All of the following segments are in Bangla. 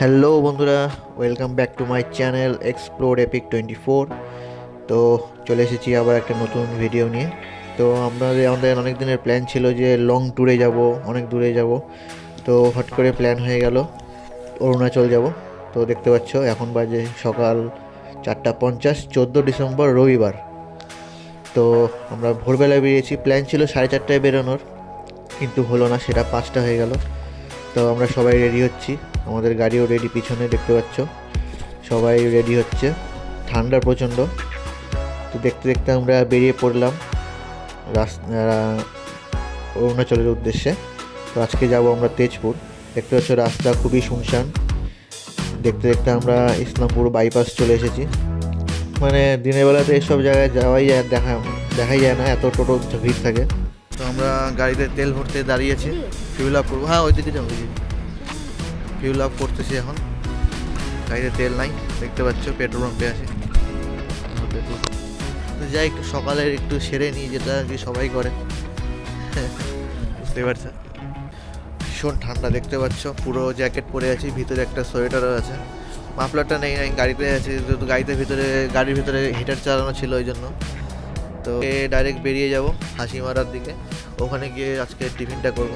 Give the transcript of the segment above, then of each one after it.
হ্যালো বন্ধুরা। Welcome back to my channel explore epic twenty four তো চলে এসেছি আবার একটা নতুন ভিডিও নিয়ে। তো আমাদের আমাদের অনেক দিনের প্ল্যান ছিল যে লং ট্যুরে যাব, অনেক দূরে যাব। তো হট করে প্ল্যান হয়ে গেল, অরুণাচল যাব। তো দেখতে পাচ্ছ, এখন বাজে সকাল চারটা পঞ্চাশ, চোদ্দ ডিসেম্বর রবিবার। তো আমরা ভোরবেলায় বেরিয়েছি। প্ল্যান ছিল সাড়ে চারটায় বেরোনোর, কিন্তু হলো না, সেটা পাঁচটা হয়ে গেল। তো আমরা সবাই রেডি হচ্ছি। আমাদের গাড়িও রেডি পিছনে দেখতে পাচ্ছ। সবাই রেডি হচ্ছে। ঠান্ডা প্রচণ্ড। তো দেখতে দেখতে আমরা বেরিয়ে পড়লাম রাস্তা অরুণাচলের উদ্দেশ্যে। তো আজকে যাব আমরা তেজপুর। দেখতে পাচ্ছ রাস্তা খুবই শুনশান। দেখতে দেখতে আমরা ইসলামপুর বাইপাস চলে এসেছি। মানে দিনের বেলাতে এসব জায়গায় যাওয়াই যায় দেখা দেখাই যায় না। এত টোটো ভিড় থাকে। তো আমরা গাড়িতে তেল ভরতে দাঁড়িয়েছি। ফিউল আপ করব। হ্যাঁ ওই দিকে যাব ফিউল আপ করতেছি এখন। গাড়িতে তেল নাই, দেখতে পাচ্ছ পেট্রোল পাম্পে আছে। যাই, একটু সকালে একটু সেরে নিই যেটা আর কি সবাই করে। বুঝতে পারছ? ভীষণ ঠান্ডা, দেখতে পাচ্ছ, পুরো জ্যাকেট পরে আছি, ভিতরে একটা সোয়েটারও আছে। মাফলারটা নেই নাই গাড়িতে আছে, যেহেতু গাড়িতে ভিতরে, গাড়ির ভিতরে হিটার চালানো ছিল ওই জন্য। তো ডাইরেক্ট বেরিয়ে যাব হাসি মারার দিকে। ওখানে গিয়ে আজকে টিফিনটা করব।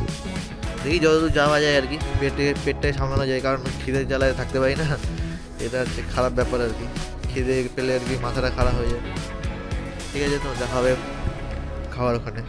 দেখি যতদূর যাওয়া যায় আর কি, পেটে, পেটটাই সামলানো যায়, কারণ খিদের জ্বালায় থাকতে পারি না। এটা হচ্ছে খারাপ ব্যাপার আর কি, খিদে পেলে আর কি মাথাটা খারাপ হয়ে যায়। ঠিক আছে তো, দেখা হবে খাওয়ার ওখানে।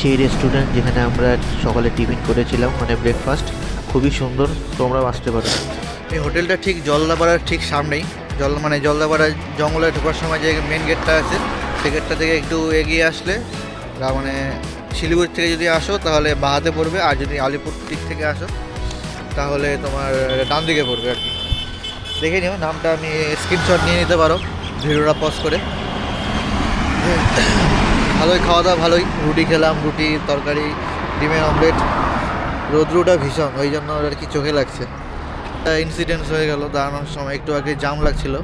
সেই রেস্টুরেন্ট যেখানে আমরা সকালে টিফিন করেছিলাম মানে ব্রেকফাস্ট খুবই সুন্দর, তোমরাও আসতে পারো। এই হোটেলটা ঠিক জলদাপাড়ার ঠিক সামনেই। জল মানে জলদাপাড়া জঙ্গলে ঢোকার সময় যে মেন গেটটা আছে, সেই গেটটা থেকে একটু এগিয়ে আসলে মানে শিলিগুড়ি থেকে যদি আসো, তাহলে বাহাতে পড়বে, আর যদি আলিপুর দিক থেকে আসো, তাহলে তোমার ডান দিকে পড়বে আর কি। দেখে নিও, নামটা আমি স্ক্রিনশট নিয়ে নিতে পারো, ভিডিওটা পজ করে। ভালোই খাওয়া দাওয়া, ভালোই রুটি খেলাম, রুটি, তরকারি, ডিমের অমলেট। রোদ্রুটা ভীষণ, ওই জন্য আর কি চোখে লাগছে। ইনসিডেন্টস হয়ে গেল, দাঁড়ানোর সময় একটু আগে জাম লাগছিল।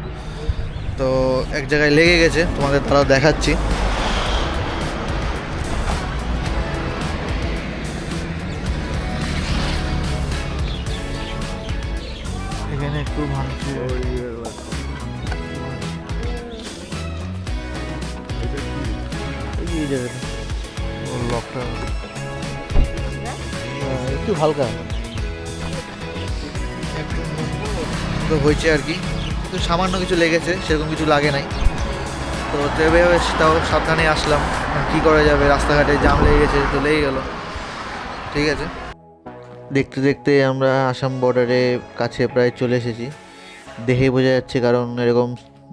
তো এক জায়গায় লেগে গেছে, তোমাদের তারা দেখাচ্ছি। এখানে একটু ভাঙছে লকটা হ্যাঁ, একটু হালকা। তো হয়েছে আর কি। তো সামান্য কিছু লেগেছে সেরকম কিছু লাগে নাই। তো তবে তাও সাবধানে আসলাম। কি করা যাবে? রাস্তাঘাটে জাম লেগে গেছে তো লেগে গেল। ঠিক আছে। দেখতে দেখতে আমরা আসাম বর্ডারে কাছে প্রায় চলে এসেছি। দেখেই বোঝা যাচ্ছে কারণ এরকম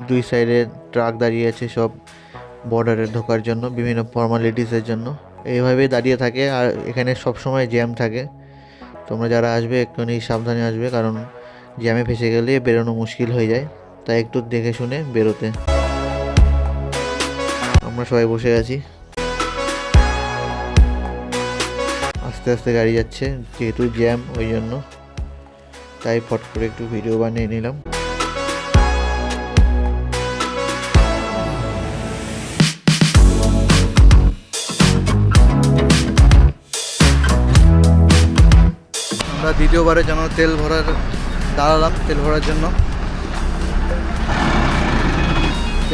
দুই সাইডে ট্রাক দাঁড়িয়ে আছে সব। বর্ডারে ঢোকার জন্য, বিভিন্ন ফর্মালিটিসের জন্য। এইভাবেই দাঁড়িয়ে থাকে আর এখানে সব সময় জ্যাম থাকে। তোমরা যারা আসবে একটুখানি সাবধানে আসবে, কারণ জ্যামে ফেসে গেলে বেরোনো মুশকিল হয়ে যায়। তাই একটু দেখে শুনে বেরোতে। আমরা সবাই বসে আছি। আস্তে আস্তে গাড়ি যাচ্ছে, যেহেতু জ্যাম ওই জন্য। তাই ফট করে একটু ভিডিও বানিয়ে নিলাম। আমরা দ্বিতীয়বারে যেন তেল ভরার দাঁড়ালাম তেল ভরার জন্য।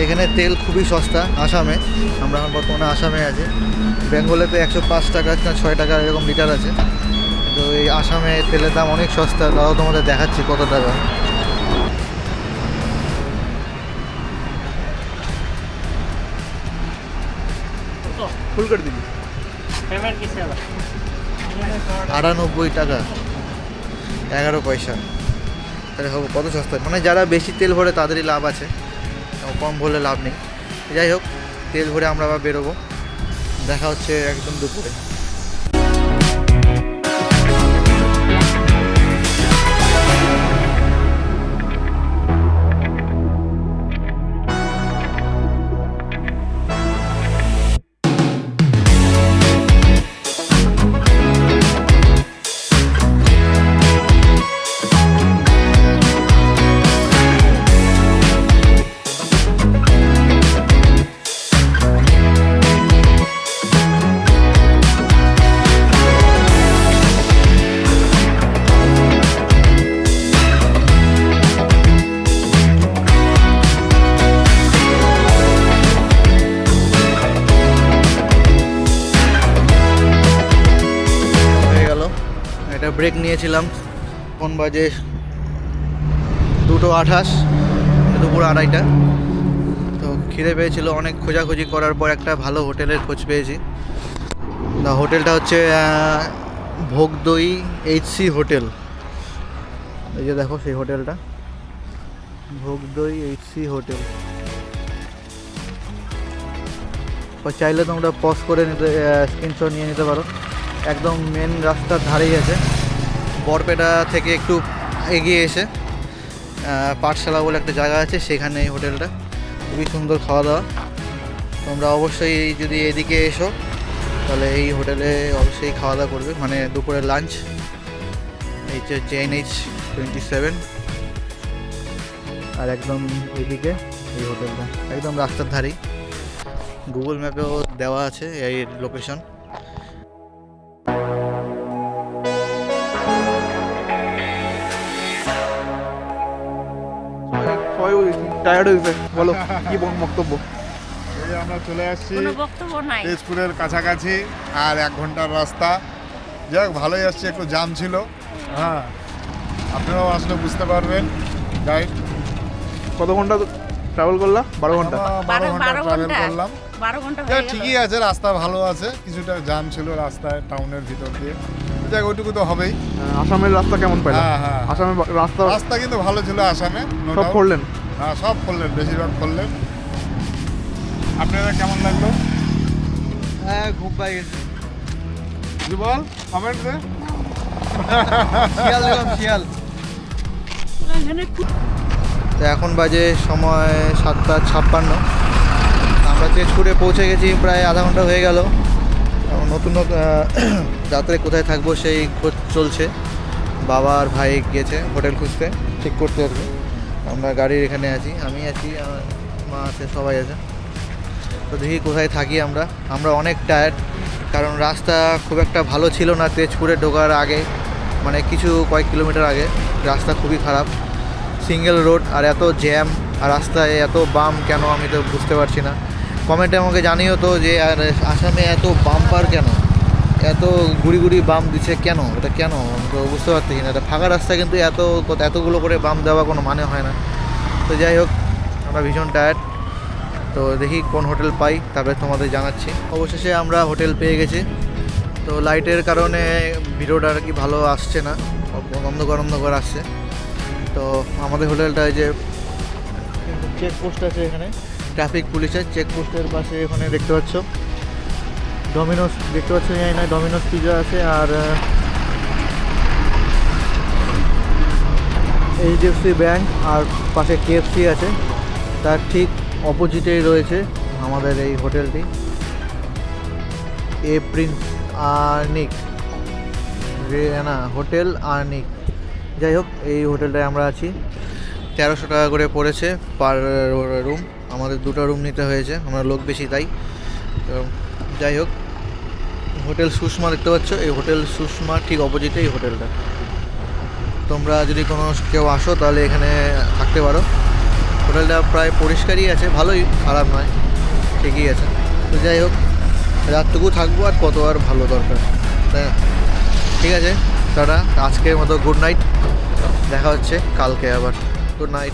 এখানে তেল খুবই সস্তা আসামে। আমরা এখন বর্তমানে আসামে আছি। বেঙ্গলে তো একশো পাঁচ টাকা না ছয় টাকা এরকম লিটার আছে। তো এই আসামে তেলের দাম অনেক সস্তা। তাও তোমাদের দেখাচ্ছি কত টাকা। আটানব্বই টাকা। এগারো পয়সা। তাহলে হবে কত সস্তা মানে যারা বেশি তেল ভরে তাদেরই লাভ আছে। কম ভরলে লাভ নেই। যাই হোক, তেল ভরে আমরা আবার বেরোবো। দেখা হচ্ছে একদম দুপুরে। নিয়েছিলাম। কোন বাজে দুটো আঠাশ, দুপুর আড়াইটা। তো খিদে পেয়েছিল, অনেক খোঁজাখুঁজি করার পর একটা ভালো হোটেলের খোঁজ পেয়েছি। তা হোটেলটা হচ্ছে ভোগদই এইচসি হোটেল। এই যে দেখো সেই হোটেলটা। ভোগদই এইচসি হোটেল। চাইলে তোমরা পজ করে নিতে স্ক্রিনশট নিয়ে নিতে পারো। একদম মেন রাস্তার ধারেই আছে। বরপেটা থেকে একটু এগিয়ে এসে পাঠশালা বলে একটা জায়গা আছে, সেখানে এই হোটেলটা। খুবই সুন্দর খাওয়া দাওয়া তোমরা অবশ্যই যদি এদিকে এসো, তাহলে এই হোটেলে অবশ্যই খাওয়া দাওয়া করবে। মানে দুপুরের লাঞ্চ এই যে জেন এইচ টোয়েন্টি সেভেন। আর একদম এদিকে এই হোটেলটা। একদম রাস্তার ধারেই। গুগল ম্যাপেও দেওয়া আছে এই লোকেশন। টায়ার্ড হয়েছে। বলো কি বক্তব্য? এই যে আমরা চলে আসছি কোনো বক্তব্য নাই। তেজপুরের কাছাকাছি আর এক ঘণ্টার রাস্তা। যাক ভালোই আসছে একটু জাম ছিল। হ্যাঁ আপনারাও আসলে বুঝতে পারবেন। গাইড কত ঘণ্টা ট্রাভেল করলা? বারো ঘণ্টা। বারো ঘণ্টা ট্রাভেল করলাম। বারো ঘণ্টা ঠিকই আছে রাস্তা ভালো আছে। কিছুটা জাম ছিল রাস্তায় টাউনের ভিতর দিয়ে। যাক ওইটুকু তো হবেই। আসামের রাস্তা কেমন পেলাম হ্যাঁ হ্যাঁ। আসামের রাস্তা রাস্তা কিন্তু ভালো ছিল আসামে সব করলেন? হ্যাঁ সব করলেন বেশিরভাগ করলেন। আপনারা কেমন লাগল? হ্যাঁ ঘুম পাই গেছে। বল কমেন্ট দে। শিয়াল দেখলাম শিয়াল। এখানে খুব তো এখন বাজে সময় সাতটা ছাপ্পান্ন। আমরা তেজপুরে পৌঁছে গেছি প্রায় আধা ঘণ্টা হয়ে গেল। নতুন নতুন রাত্রে কোথায় থাকব সেই খোঁজ চলছে। বাবার ভাই গেছে হোটেল খুঁজতে ঠিক করতে আর কি আমরা গাড়ির এখানে আছি, আমি আছি মা আছে, সবাই আছে। তো দেখি কোথায় থাকি আমরা। আমরা অনেক টায়ার্ড কারণ রাস্তা খুব একটা ভালো ছিল না তেজপুরে ঢোকার আগে মানে কিছু কয়েক কিলোমিটার আগে। রাস্তা খুবই খারাপ। সিঙ্গেল রোড আর এত জ্যাম আর রাস্তায় এত বাম কেন আমি তো বুঝতে পারছি না। কমেন্টে আমাকে জানিও তো যে, আর আসামে এত বাম্পার কেন? এত গুড়ি গুড়ি বাম দিচ্ছে কেন? এটা কেন? তো বুঝতে পারছি না। এটা ফাঁকা রাস্তা কিন্তু এত এতগুলো করে বাম দেওয়া কোনো মানে হয় না। তো যাই হোক, আমরা ভীষণ টায়ার্ড তো দেখি কোন হোটেল পাই, তারপরে তোমাদের জানাচ্ছি। অবশেষে আমরা হোটেল পেয়ে গেছি। তো লাইটের কারণে ভিডিওটা আর কি ভালো আসছে না। অন্ধকার অন্ধকার আসছে। তো আমাদের হোটেলটা যে চেক পোস্ট আছে এখানে। ট্রাফিক পুলিশের চেক পোস্টের পাশে এখানে দেখতে পাচ্ছ। ডমিনোস দেখতে পাচ্ছ জানি না ডমিনোস পিজা আছে, আর এইচডিএফসি ব্যাংক আর পাশে কেএফসি আছে। তার ঠিক অপোজিটেই রয়েছে আমাদের এই হোটেলটি। এ প্রিন্স আর্নিক না, হোটেল আর্নিক যাই হোক, এই হোটেলটায় আমরা আছি। তেরোশো টাকা করে পড়েছে পার রুম। আমাদের দুটো রুম নিতে হয়েছে, আমরা লোক বেশি তাই। যাই হোক। হোটেল সুষমা দেখতে পাচ্ছ। এই হোটেল সুষমা ঠিক অপোজিটে এই হোটেলটা। তোমরা যদি কোনো কেউ আসো, তাহলে এখানে থাকতে পারো। হোটেলটা প্রায় পরিষ্কারই আছে, ভালোই, খারাপ নয়, ঠিকই আছে। তো যাই হোক, রাতটুকু থাকব আর কত আর ভালো দরকার। তাই ঠিক আছে, টাটা, আজকের মতো গুড নাইট। দেখা হচ্ছে কালকে আবার। Good night.